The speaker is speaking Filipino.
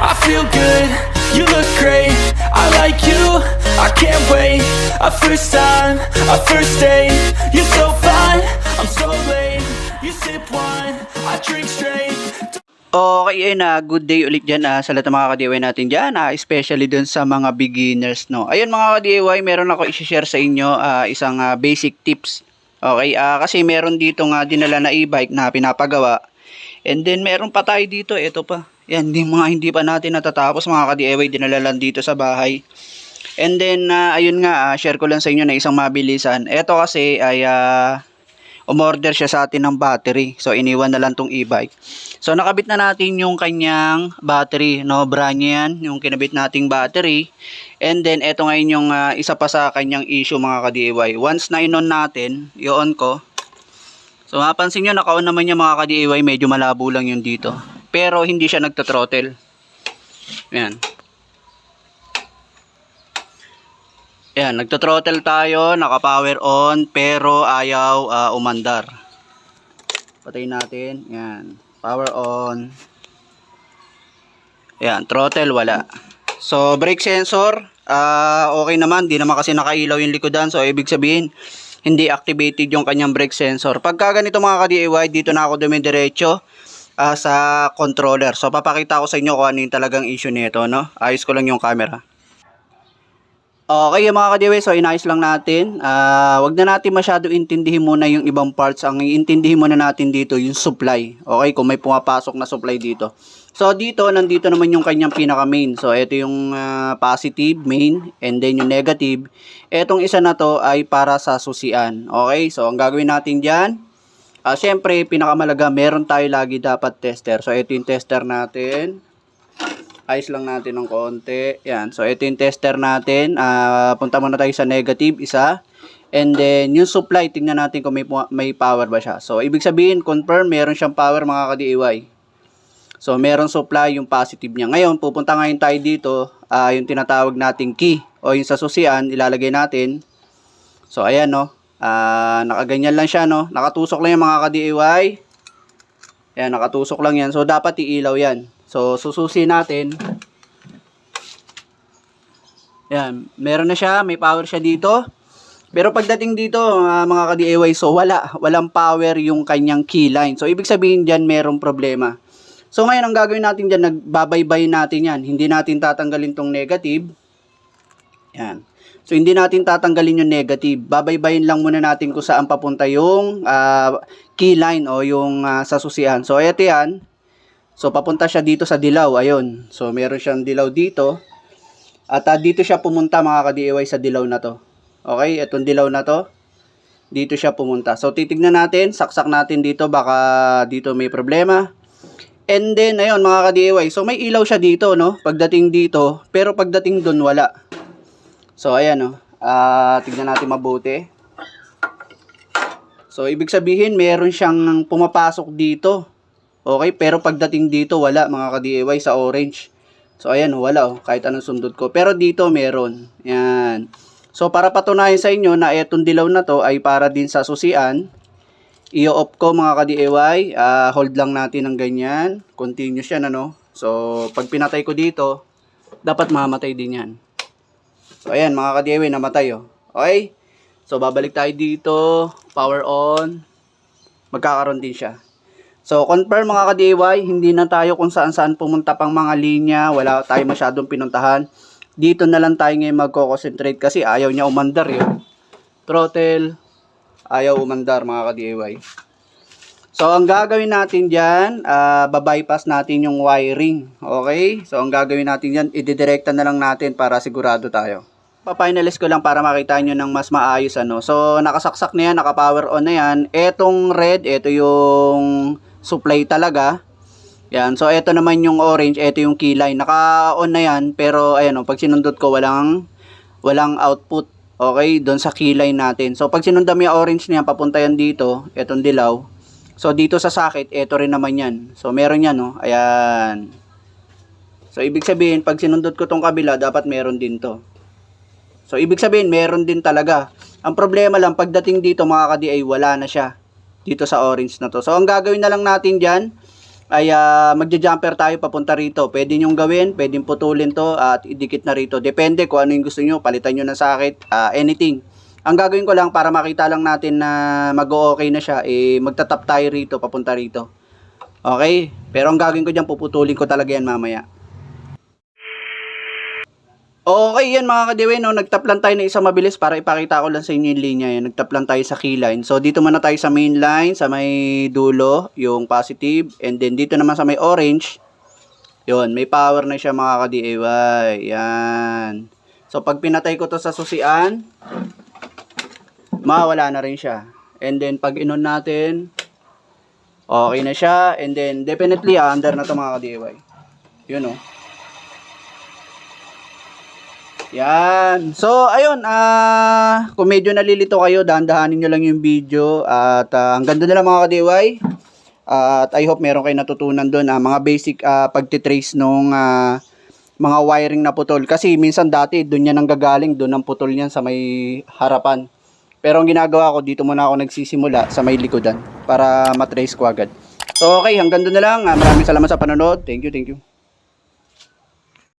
I feel good, you look great. I like you, I can't wait. A first time, a first date. You're so fine, I'm so late. You sip wine, I drink straight. Okay, ayun na, good day ulit dyan ah, sa lahat ng mga ka-DIY natin dyan, ah, especially dun sa mga beginners, no. Ayun mga ka-DIY, meron ako i-share sa inyo ah, isang ah, basic tips. Okay, ah, kasi meron dito nga dinala na e-bike na pinapagawa. And then meron pa tayo dito, ito pa. Yan, hindi mga hindi pa natin natatapos mga ka-DIY, dinala lang dito sa bahay. And then, ah, ayun nga, ah, share ko lang sa inyo na isang mabilisan. Ito kasi ay ah, umorder siya sa atin ng battery. So, iniwan na lang tong e-bike. So, nakabit na natin yung kanyang battery. No, brand yan, yung kinabit nating battery. And then, eto ngayon yung ah, isa pa sa kanyang issue mga ka-DIY. Once na inon natin, i-on ko. So, mapansin nyo, naka-on naman yung mga ka-DIY. Medyo malabo lang yung dito. Pero, hindi siya nagtatrottle. Yan. Yan, nagto-throttle tayo, naka-power on, pero ayaw ah, umandar. Patayin natin. Yan. Power on. Yan, throttle wala. So, brake sensor, ah okay naman, di naman kasi nakailaw yung likodan. So, ibig sabihin, hindi activated yung kanyang brake sensor. Pagka ganito mga ka-DIY, dito na ako dumidiretso ah, sa controller. So, papakita ko sa inyo kung ano yung talagang issue nito, no? Ayos ko lang yung camera. Okay mga kadiwe, so inayos lang natin. Ah, wag na natin masyado intindihin muna yung ibang parts. Ang iintindihin muna natin dito yung supply. Okay, kung may pumapasok na supply dito. So dito, nandito naman yung kanyang pinaka main. So ito yung ah, positive main and then yung negative. Etong isa na to ay para sa susian. Okay, so ang gagawin natin diyan, ah syempre pinakamalaga, meron tayo lagi dapat tester. So ito yung tester natin ayos lang natin ng konti. Yan. So, ito yung tester natin. Ah, punta muna tayo sa negative, isa. And then, yung supply, tingnan natin kung may, may power ba siya. So, ibig sabihin, confirm, meron siyang power mga ka-DIY. So, meron supply yung positive niya. Ngayon, pupunta ngayon tayo dito, ah, yung tinatawag nating key, o yung sa susian, ilalagay natin. So, ayan, no. Ah, nakaganyan lang siya, no. Nakatusok lang yung mga ka-DIY. Ayan, nakatusok lang yan. So, dapat iilaw yan. So, sususi natin. Ayan, meron na siya. May power siya dito. Pero pagdating dito, ah, mga ka-DIY, so wala. Walang power yung kanyang key line. So, ibig sabihin dyan, merong problema. So, ngayon, ang gagawin natin dyan, nagbabaybay natin yan. Hindi natin tatanggalin tong negative. Yan. So, hindi natin tatanggalin yung negative. Babaybayin lang muna natin kung saan papunta yung ah, key line o yung ah, sa susian. So, eto yan. So, papunta siya dito sa dilaw. Ayun. So, meron siyang dilaw dito. At ah, dito siya pumunta mga ka-DIY sa dilaw na to. Okay? Itong dilaw na to. Dito siya pumunta. So, titignan natin. Saksak natin dito. Baka dito may problema. And then, ayun mga ka-DIY. So, may ilaw siya dito, no? Pagdating dito. Pero pagdating doon, wala. So, ayan, no? Ah, tignan natin mabuti. So, ibig sabihin, meron siyang pumapasok dito. Okay, pero pagdating dito, wala mga ka-DIY sa orange. So, ayan, wala oh, kahit anong sundot ko. Pero dito, meron. Yan. So, para patunayan sa inyo na etong dilaw na to ay para din sa susian, i-off ko mga ka-DIY. Ah, hold lang natin ng ganyan. Continuous yan, ano. So, pag pinatay ko dito, dapat mamatay din yan. So, ayan, mga ka-DIY, namatay, oh. Okay? So, babalik tayo dito. Power on. Magkakaroon din siya. So, confirm mga ka-DIY, hindi na tayo kung saan-saan pumunta pang mga linya. Wala tayo masyadong pinuntahan. Dito na lang tayo ngayon magko-concentrate kasi ayaw niya umandar yun. Throttle, ayaw umandar mga ka-DIY. So, ang gagawin natin dyan, ah, babypass natin yung wiring. Okay? So, ang gagawin natin dyan, ididirekta na lang natin para sigurado tayo. Papinalist ko lang para makita nyo ng mas maayos ano. So, nakasaksak na yan, naka-power on na yan. Etong red, ito yung supply talaga. Yan. So, ito naman yung orange, ito yung key line. Naka-on na yan, pero ayan o, pag sinundot ko, walang, walang output. Okay, doon sa key line natin. So, pag sinundan mo yung orange niyan, papunta yan dito, etong dilaw. So, dito sa socket, ito rin naman yan. So, meron yan, no? Ayan. So, ibig sabihin, pag sinundot ko tong kabila, dapat meron din to. So, ibig sabihin, meron din talaga. Ang problema lang, pagdating dito, mga ka-DI, wala na siya. Dito sa orange na to. So, ang gagawin na lang natin dyan, ay ah, magja-jumper tayo papunta rito. Pwede nyo gawin, pwedeng putulin to at idikit na rito. Depende kung ano yung gusto nyo, palitan nyo ng sakit, ah, anything. Ang gagawin ko lang para makita lang natin na mag-okay na siya, eh, magtatap tayo rito, papunta rito. Okay? Pero ang gagawin ko dyan, puputulin ko talaga yan mamaya. Okay, yan mga kadiwe, no? nagtap lang tayo na isa mabilis para ipakita ko lang sa inyo yung linya yan. Nagtap lang tayo sa keyline. So, dito muna tayo sa main line, sa may dulo, yung positive. And then, dito naman sa may orange, yun, may power na siya mga ka-DIY. Yan. So, pag pinatay ko to sa susian, mawala na rin siya. And then, pag inon natin, okay na siya. And then, definitely, ah, under na to mga ka-DIY. Yun, oh. Yan. So, ayun, ah, kung medyo nalilito kayo, dahan-dahanin nyo lang yung video. At ah, ang ganda nila mga ka-DIY. at I hope meron kayo natutunan doon, ah, mga basic ah, pagtitrace nung ah, mga wiring na putol. Kasi minsan dati, doon yan ang gagaling, doon ang putol niyan sa may harapan. Pero ang ginagawa ko, dito muna ako nagsisimula sa may likodan para matrace ko agad. So, okay, hanggang doon na lang. Ah, maraming salamat sa panonood. Thank you, thank you.